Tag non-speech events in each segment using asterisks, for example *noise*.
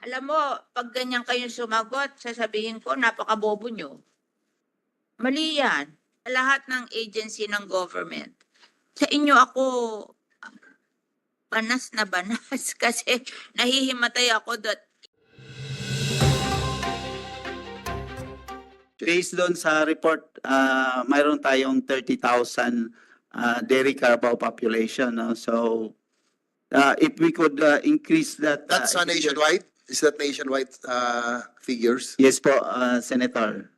Alam mo, pag ganyan kayong sumagot, sasabihin ko, napakabobo nyo. Mali yan. Sa lahat ng agency ng government. Sa inyo ako, banas na banas *laughs* kasi nahihimatay ako that Based doon sa report, uh, mayroon tayong 30,000 uh, dairy carabao population. No? So, uh, if we could uh, increase that. uh, That's uh, nationwide? Is that nationwide uh, figures? Yes po, uh, Senator.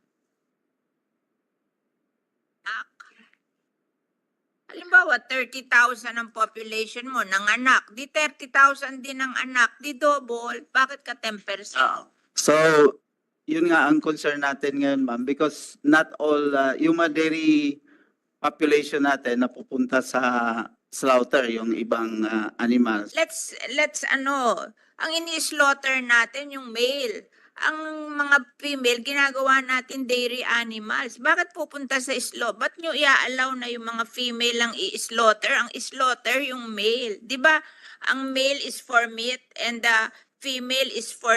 Halimbawa, 30,000 ang population mo ng anak. Di 30,000 din ang anak. Di double. Bakit ka 10%? So, yun nga ang concern natin ngayon, ma'am, because not all, uh, yung mga dairy population natin na pupunta sa slaughter, yung ibang uh, animals. let's let's ano, ang ini-slaughter natin yung male. Ang mga female ginagawa natin dairy animals. Bakit pupunta sa slaughter? Ba't nyo i-allow na yung mga female lang i-slaughter? Ang slaughter yung male. 'Di ba? Ang male is for meat and the female is for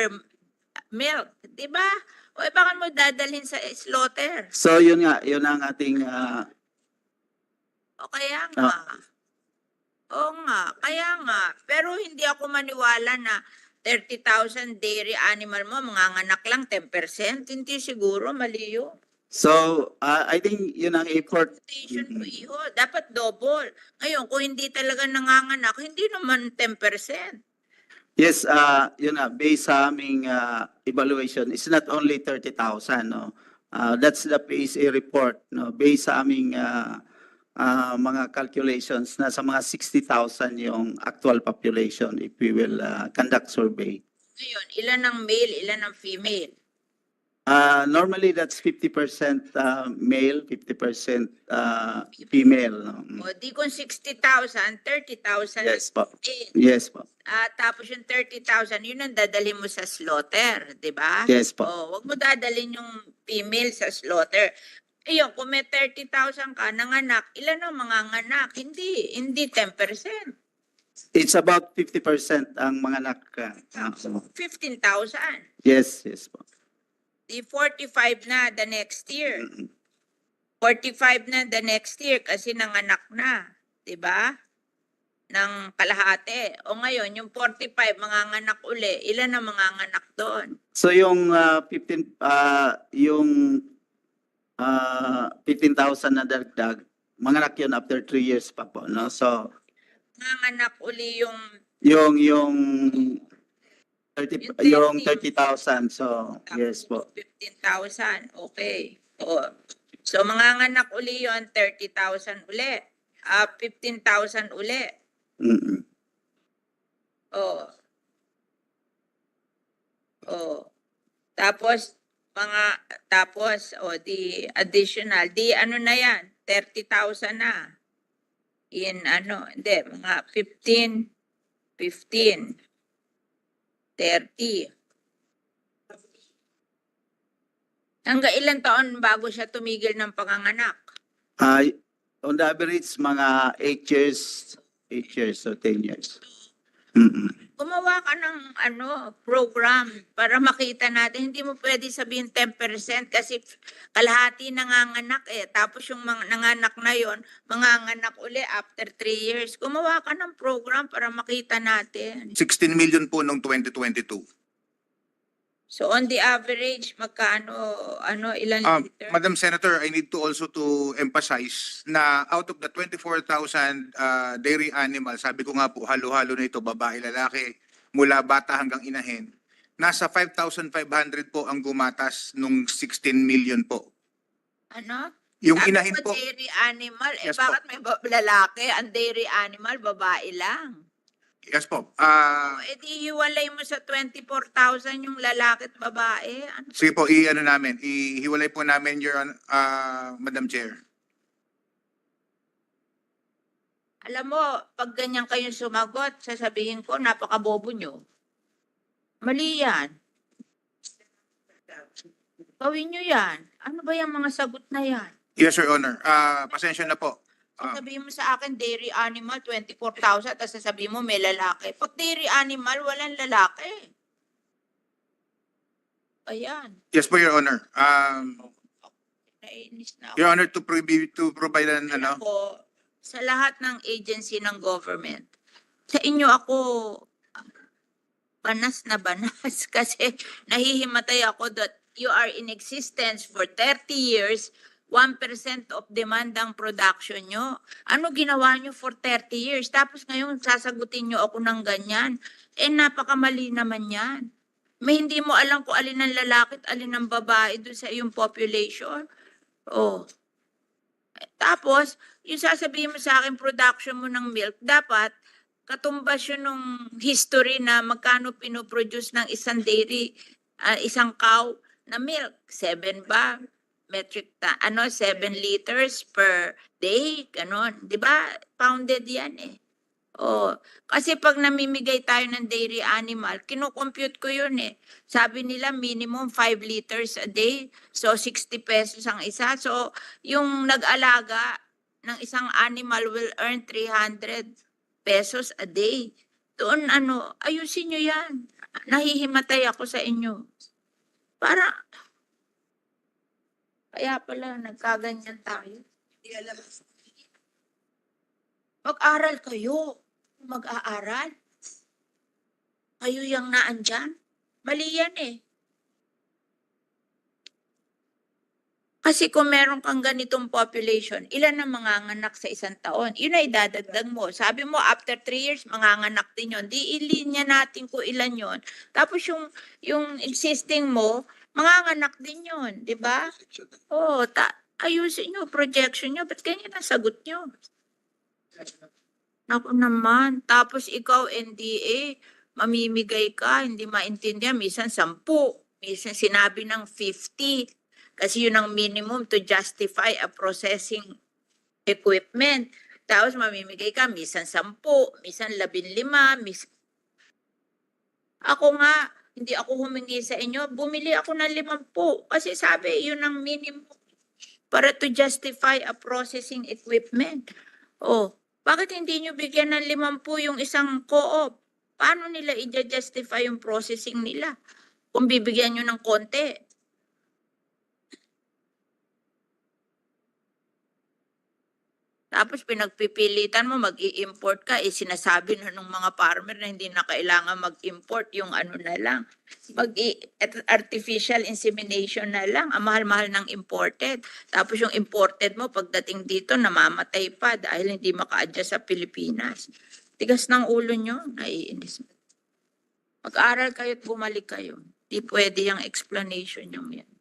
milk. 'Di ba? O eh, bakit mo dadalhin sa slaughter? So, yun nga, yun ang ating uh, O kaya nga. Oo nga, kaya nga. Pero hindi ako maniwala na 30,000 dairy animal mo, mga anak lang 10%. Hindi siguro, mali yun. So, uh, I think yun ang effort. Station to iho, dapat double. Ngayon, kung hindi talaga nanganganak, hindi naman 10%. Yes, uh, yun na, based sa aming uh, evaluation, it's not only 30,000, no? Uh, that's the PSA report, no? Based sa aming uh, uh, mga calculations, nasa mga 60,000 yung actual population if we will uh, conduct survey. Ngayon, ilan ang male, ilan ang female? Uh, normally, that's 50% uh, male, 50% uh, female. No? O di kung 60,000, 30,000 Yes po. male. Yes po. Ah, tapos yung 30,000, yun ang dadalhin mo sa slaughter, di ba? Yes po. Oh, wag mo dadalhin yung female sa slaughter. Ayun, kung may 30,000 ka nanganak, ilan ang mga nganak? Hindi, hindi 10%. It's about 50% ang mga anak. Uh, 15,000. yes, yes po. Di 45 na the next year. Mm. 45 na the next year kasi nanganak na. 'di ba? Ng kalahati. O ngayon, yung 45 mga nganak uli, ilan ang mga nganak doon? So yung uh, 15 uh, yung uh, 15,000 na dagdag, manganak yun after 3 years pa po, no? So Nanganak uli yung yung yung 30 Yung yung 30,000. So yes po. 15,000. Okay. O, so, manganganak uli yon 30,000 uli. Ah, 15,000 uli. Mm. O. O. Tapos, mga, tapos, o, di additional. Di ano na yan? 30,000 na. In ano, hindi, mga 15, 15, 30. Hanggang ilang taon bago siya tumigil ng panganganak? Uh, on the average mga 8 years, 8 years or 10 years. Mm. Gumawa ka ng ano, program para makita natin. Hindi mo pwede sabihin 10% kasi kalahati nanganganak eh. Tapos yung mga nanganak na yon, manganganak uli after 3 years. Gumawa ka ng program para makita natin. 16 million po noong 2022. So on the average, magkano, ano, ilan Um, liter? Madam Senator, I need to also to emphasize na out of the 24,000 uh, dairy animals, sabi ko nga po, halo-halo na ito, babae, lalaki, mula bata hanggang inahin, nasa 5,500 po ang gumatas nung 16 million po. Ano? Yung Sabi inahin mo po, dairy animal. Eh, Yes po. bakit may ba- lalaki? Ang dairy animal, babae lang. Yes po, ah, Eh di mo sa 24,000 yung lalaki at babae. Ano? sige po, i-ano namin, ihiwalay po namin your, uh, Madam Chair. Alam mo, pag ganyan kayong sumagot, sasabihin ko, napakabobo nyo. Mali yan. Gawin nyo yan. Ano ba yung mga sagot na yan? Yes, Your Honor. Ah, pasensya na po. Ah, Sasabihin mo sa akin, dairy animal, 24,000, tapos sasabihin mo may lalaki. Pag dairy animal, walang lalaki. Ayan, Yes po, Your Honor. Um, nainis na ako. Your Honor, to, provi- to provide an, ano, Ako, sa lahat ng agency ng government, sa inyo ako ah, banas na banas *laughs* kasi nahihimatay ako that you are in existence for 30 years, 1% of demand ang production nyo. Ano ginawa nyo for 30 years? Tapos ngayon sasagutin nyo ako ng ganyan. Eh napakamali naman yan. May hindi mo alam kung alin ang lalaki at alin ang babae doon sa iyong population. Oh. Tapos, yung sasabihin mo sa akin, production mo ng milk, dapat katumbas yun nung history na magkano pinoproduce ng isang dairy, ah, isang cow na milk. Seven ba? Metric ta ano, seven liters per day, ganon. Di ba? Pounded yan eh. Oh, kasi pag namimigay tayo ng dairy animal, kinocompute ko yun eh. Sabi nila minimum 5 liters a day. So 60 pesos ang isa. So yung nag-alaga ng isang animal will earn 300 pesos a day. Doon ano, ayusin nyo yan. Nahihimatay ako sa inyo. Para, kaya pala nagkaganyan tayo. Mag-aral kayo. Mag-aaral. Kayo yung naandyan. Mali yan eh. Kasi kung meron kang ganitong population, ilan ang manganganak sa isang taon? Yun ay dadagdag mo. Sabi mo, after three years, manganganak din yun. Di ilinya natin kung ilan yon. Tapos yung, yung existing mo, manganganak din yun. Di ba? Oo, ta ayusin nyo, projection nyo. Ba't ganyan ang sagot nyo? Naku naman. Tapos ikaw, NDA, mamimigay ka, hindi maintindihan. Minsan sampu. Minsan sinabi ng 50. Kasi yun ang minimum to justify a processing equipment. Tapos mamimigay ka, minsan sampu, minsan labin lima, mis... Ako nga, hindi ako humingi sa inyo, bumili ako ng limampu. Kasi sabi, yun ang minimum para to justify a processing equipment. Oh, bakit hindi nyo bigyan ng limampu yung isang co-op? Paano nila i-justify yung processing nila? Kung bibigyan nyo ng konti. Tapos pinagpipilitan mo mag-i-import ka, eh sinasabi na ng mga farmer na hindi na kailangan mag-import yung ano na lang. mag artificial insemination na lang, ang mahal-mahal ng imported. Tapos yung imported mo pagdating dito namamatay pa dahil hindi maka-adjust sa Pilipinas. Tigas ng ulo nyo, naiinis. Mag-aral kayo at bumalik kayo. Di pwede yung explanation yung yan.